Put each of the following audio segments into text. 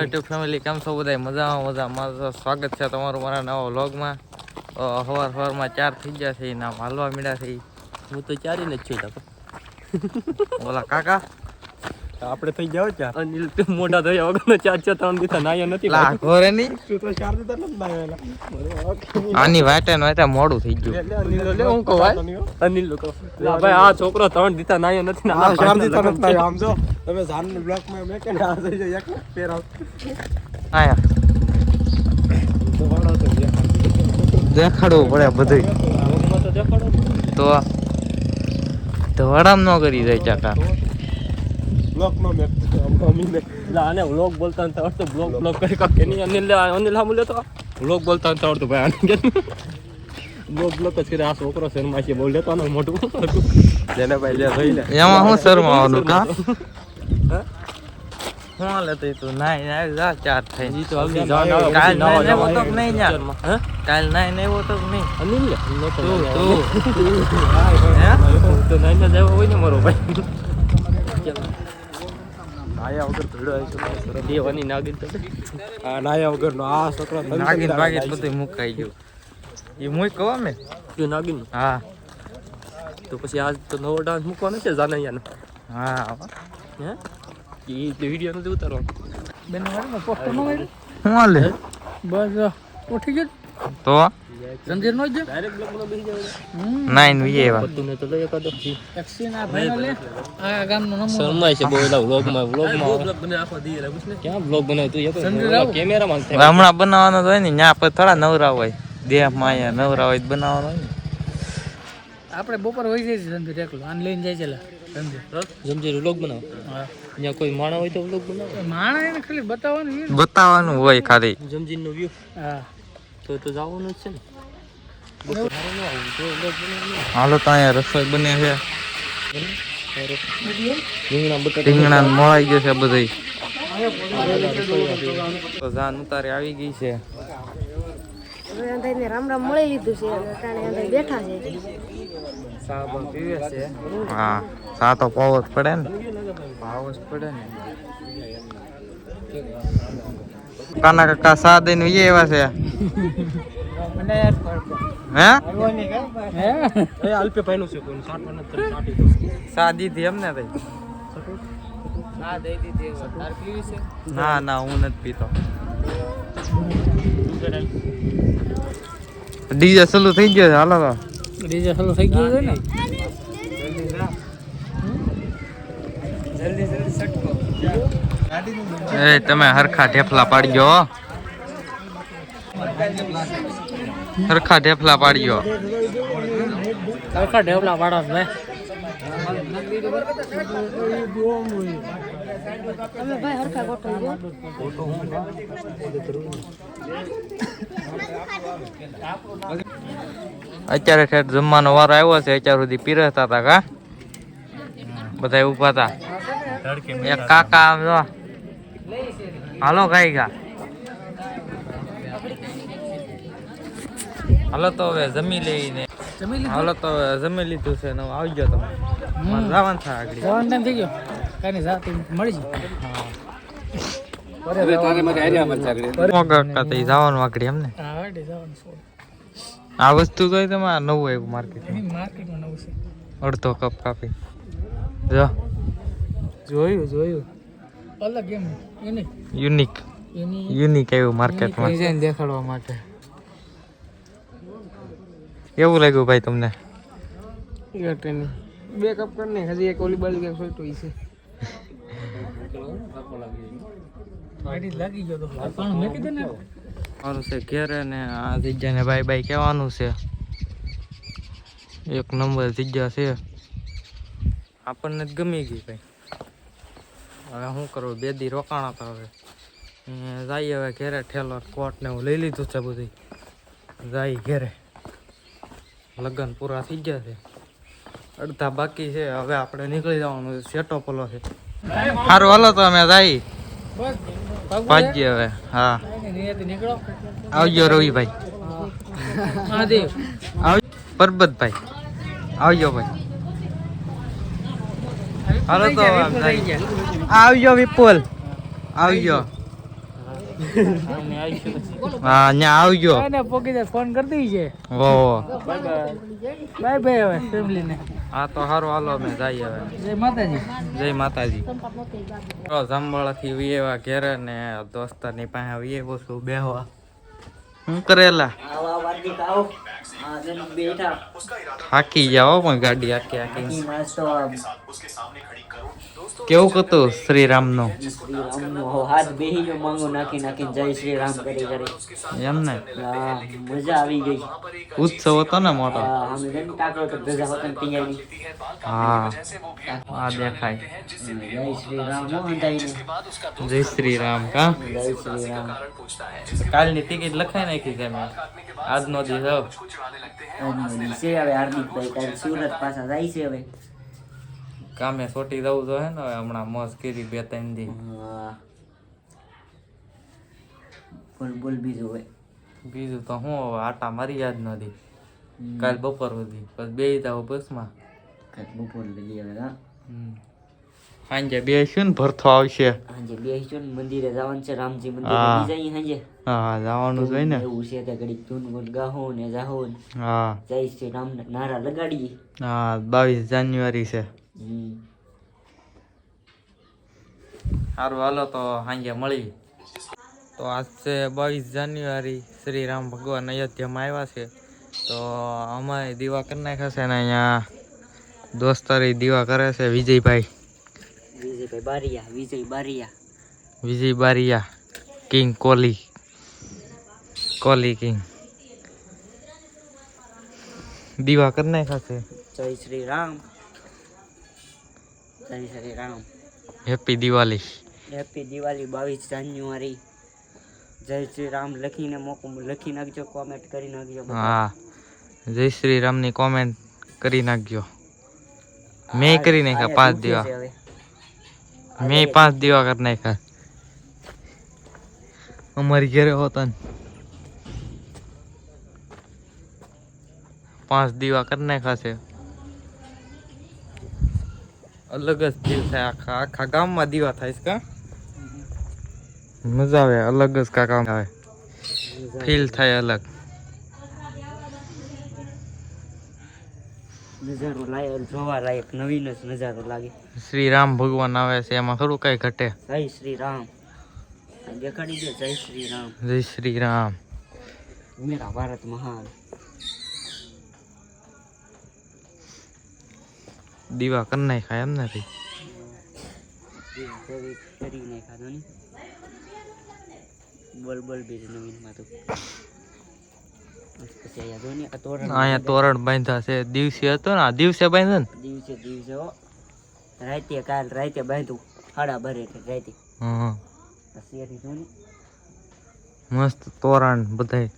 YouTube family કેમ છો બધા મજામાં મજામાં. મારું સ્વાગત છે તમારું મારા નવા વ્લોગમાં. સવાર સવારમાં ચાર થઈ ગયા છે ના હાલવા મીડા છે હું તો ચારી ને જ છું ઓલા કાકા? આપણે થઈ જાવ અનિલ તો મોટા થયા વગરનો ચાર ચાર ત્રણ દિવસ નાયો નથી લા ઘોરે ની? તું તો ચાર દિવસ નથી નાયા આની વાટે નો વાટે મોડું થઈ ગયું. અનિલ લે હું કહું અનિલ ભાઈ આ છોકરો ત્રણ દિવસ નાયો નથી ને આ ચાર દિવસ નથી નાયો આમ જો. તમે બ્લોકમાં મેં કે ના થઈ જાય એક પેર આવ. આયા. દેખાડવું પડે બધું તો દેખાડો તો ધોળામ ન કરી જાય ચાકા બ્લોક નો મેં અમીને. આને વ્લોગ બોલતા નથી આવડતું બ્લોક બ્લોક કરી કાક કે નહીં અનિલ અનિલ હા લેતો તો વ્લોગ બોલતા નથી આવડતું ભાઈ આને બ્લોક બ્લોગ જ કરે આ છોકરો શર્મા છે બોલ લેતો ને મોટું જેને ભાઈ લે જોઈ લે એમાં શું શરમાવાનું કા? હા? હાલે તો તું નાઈ નાઈ જા ચાર થઈ ઈ તો આવે કાલ નાઈ જવાનું. તો નહીં જા. હે? કાલ નાઈ નહીં હોતો કે નહીં. અનિલ લે તું નાયા. તું. હું? તો નાઈને જ આવ્યો હોય ને મારો ભાઈ. નાયા વગર ભીડો આવી છે દેવાની નાગિન તો આ નાયા વગર નો આ છોકરો નાગીન બધું મુકાઈ ગયો. એ મુઈ કહો મેં તું નાગિન હા. તો પછી આજ તો નવો ડાન્સ મૂકવાનો છે જાનૈયાનો. હા હે? ઈ વીડિયો નથી ઉતારવાનો. હું હાલે? બસ ઉઠી ગયો. તો? સમજે નો જ ડાયરેક્ટ બ્લોગમાં બેસી જાવ નાઈન વીએ એવા. બધું તો લઈ એકાદો. ટેક્સી ના ભાઈ લે. આ ગામનો નમૂનો. શરમાય છે બહુ એલા વ્લોગમાં વ્લોગમાં બ્લોગ બને આખો દી રે ક્યાં બ્લોગ બનાવ્યો તું? સંજય રાવ. કેમેરામાં હમણાં બનાવવાનો તો હોય ને ત્યાં પર થોડા નવરા હોય. દેહમાં માયા નવરા હોય બનાવવાનો હોય ને. આપણે બપોર હોય જાય છે સંજુ એકલો આને લઈને જાય છે ધંધો. સંજુ જમજે વ્લોગ બનાવો? અહીંયા કોઈ માણા હોય તો વ્લોગ બનાવો? માણસ એને ખાલી બતાવવાનું બતાવવાનું હોય ખાલી. જમજીન નો વ્યૂ હા. તો તો જવાનું જ છે ને. હાલો તો અહીંયા રસોઈ બને છે. રીંગણા મોળાઈ ગયો છે બધા તો જાન ઉતારી આવી ગઈ છે. હવે અંધાઈને રામ રામ મળી લીધું છે અને અટાણે અંદર બેઠા છે. પીવે છે હા સા તો પાવો જ પડે ને. પાવો જ પડે ને. કાના કાકા સા દઈને એ એવા છે? હે? એ અલ્પે ભાઈનું છે કોઈ સાટવા નથી કરી, સા દીધી. એમને તઈ? હા દઈ દીધી તાર પીવી છે? ના ના હું નથી પીતો. ડીજે સલું થઈ ગયો છે હાલો તો. ડીજે સલું થઈ ગયું છે ને? એ તમે હરખા ઢેફલા પાડજો હરખા ઢેફલા પાડજો. હરખા ઢેફલા પાડો છે તમે ભાઈ હરખા ગોઠવી દો અત્યારે ઠેઠ જમવાનો વારો આવ્યો છે અત્યાર સુધી પીરસતા હતા કા? બધા ઊભા હતા. એક કાકા આમ જો. હાલો ગાઈ ગા હાલો તો હવે જમી લઈને. હાલો તો હવે જમી લીધું છે ને આવી ગયો તમે. જવાનું થાય આગળ. જવાનું ટાઈમ થઈ ગયો. કઈ નહીં જાતી મળી આ વસ્તુ તો તમારે નવું આવ્યું માર્કેટ એની માર્કેટમાં નવું છે. અડધો કપ કાપી. જો. જોયું જોયું. અલગ એમ એની યુનિક એની યુનિક આવ્યું માર્કેટમાં ડિઝાઇન દેખાડવા માટે. કેવું લાગ્યું ભાઈ તમને? બે કપ કરી હજી એક ઓલી બાજુ ક્યાંક સોટું છે. ઘેરે ને આ જગ્યાને બાય બાય કહેવાનું છે. એક નંબર જગ્યા છે. આપણને જ ગમી ગઈ ભાઈ. હવે શું કરવું બે દી રોકાણા હતા હવે. જાય હવે ઘેરે ઠેલો કોટ ને હું લઈ લીધું છે બધું જાય ઘેરે. લગ્ન પૂરા થઈ ગયા છે. અડધા બાકી છે. હવે આપણે નીકળી જવાનું છે. સેટો પલો છે. સારું હાલો તો અમે જાય. બસ હવે હા. આવજો રવિભાઈ. પરબતભાઈ આવજો ભાઈ. હાલો તો આવજો વિપુલ આવજો. હા આવજો. એને પોકી ફોન કરી દઈ છે. ઓહો બાય બાય હવે ફેમિલીને. હા તો સારું હાલો અમે જઈએ હવે. જય માતાજી. જય માતાજી. જાંબળાથી વિયેવા ઘેરે ને દોસ્તારની પાસે વિયેવો છું બેહવા. શું કરેલા થાકી જાઓ પણ ગાડી આખી આખી કેવું હતું શ્રીરામનું? શ્રીરામનો હાથ બેહી માંગો નાખી નાખીને જય શ્રી રામ કરી કરી. એમ ને? હા મજા આવી ગઈ. ઉત્સવ હતો ને મોટો? હા અમે તો ગજા પિંગાડી હા આ દેખાય. જય શ્રી રામ અંધાઈને જય શ્રીરામ કા? જય શ્રી રામ કાલની ટિકિટ લખાઈ નાખી છે મેં આજનો દિવસ. હવે હવે હાર્દિકભાઈ કાલે સુરત પાછા જાય છે હવે. કામે સોટી જવું જોઈએ ને હવે હમણાં મોજ કરી બે ત્રણ દી. બોલ બોલ બીજું હોય બીજું તો હું હવે આટા મારી યાદ નથી કાલ બપોર સુધી. બસ બે જાવ બસમાં. કાલ બપોર લઈ હવે હા? સાંજે બે શું ને ભરથો આવશે. હાંજે બેસીશું ને મંદિરે જવાનું છે રામજી હા. મંદિરે જઈએ સાંજે? હા જવાનું છે ને. એવું છે કે ઘડી ધૂન ગોલ ગાહો ને જાહો ને. હા. જય શ્રી રામ નારા લગાડીએ. હા બાવીસ જાન્યુઆરી છે. સારું હાલો તો સાંજે મળી. તો આજ છે બાવીસ જાન્યુઆરી શ્રી રામ ભગવાન અયોધ્યામાં આવ્યા છે. તો અમારે દીવા કરી નાખ્યા છે ને અહીંયા દોસ્તારી દીવા કરે છે વિજયભાઈ. વિજયભાઈ બારિયા વિજય બારિયા. વિજય બારિયા કિંગ કોહલી. કોહલી કિંગ. દીવા કરી નાખ્યા છે. જય શ્રી રામ. જય શ્રી રામ હેપી દિવાળી હેપી દિવાળી બાવીસ જાન્યુઆરી. જય શ્રી રામ લખીને મોકો લખી નાખજો કોમેન્ટ કરી નાખજો બધા. હા. જય શ્રી રામની કોમેન્ટ કરી નાખજો. મેં કરી નાખ્યા પાંચ દુખે દીવા. છે હવે. મેં પાંચ દીવા કરી નાખ્યા. અમારી ઘરે હોતા ને. પાંચ દીવા કરી નાખ્યા છે. અલગ જ ફીલ થાય. આખા આખા ગામમાં દીવા થાય છે કા? મજા આવે અલગ જ કાકા આવે. ફીલ થાય અલગ. નજારો લાયક જોવા લાયક નવીન જ નજારો લાગે. શ્રી રામ ભગવાન આવે છે એમાં થોડું કઈ ઘટે. જય શ્રી રામ દેખાડી દે જય શ્રી રામ જય શ્રી રામ મેરા ભારત મહાન. દીવા કરી નાખ્યા એમ નથી કરી કરીને ખાધો ને બોલ બોલ બીજ નવીનમાં તો પછી અહીંયા જો ને આ તોરણ અહીંયા તોરણ બાંધ્યા છે દિવસે હતો ને આ દિવસે બાંધ્યો ને દિવસે દિવસે હો રાતે કાલ રાતે બાંધું હાડા ભરે એટલે રાતે હં. આ શેરી જો ને મસ્ત તોરણ બધાય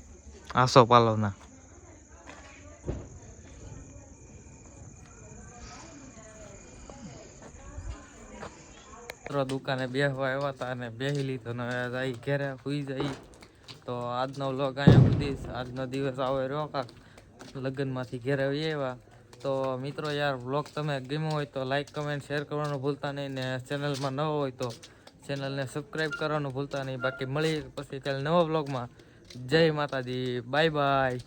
આસો પાલવના મિત્રો દુકાને બેહવા આવ્યા હતા અને બેહી લીધો ને જઈ ઘેરે સુઈ જાય. તો આજનો વ્લોગ અહીંયા સુધી આજનો દિવસ આવે રહ્યો કાંક. લગ્નમાંથી ઘેરે આવ્યા. તો મિત્રો યાર વ્લોગ તમે ગમ્યો હોય તો લાઇક કમેન્ટ શેર કરવાનું ભૂલતા નહીં ને ચેનલમાં ન હોય તો ચેનલને સબસ્ક્રાઈબ કરવાનું ભૂલતા નહીં. બાકી મળી પછી ત્યારે નવા વ્લોગમાં જય માતાજી. Bye bye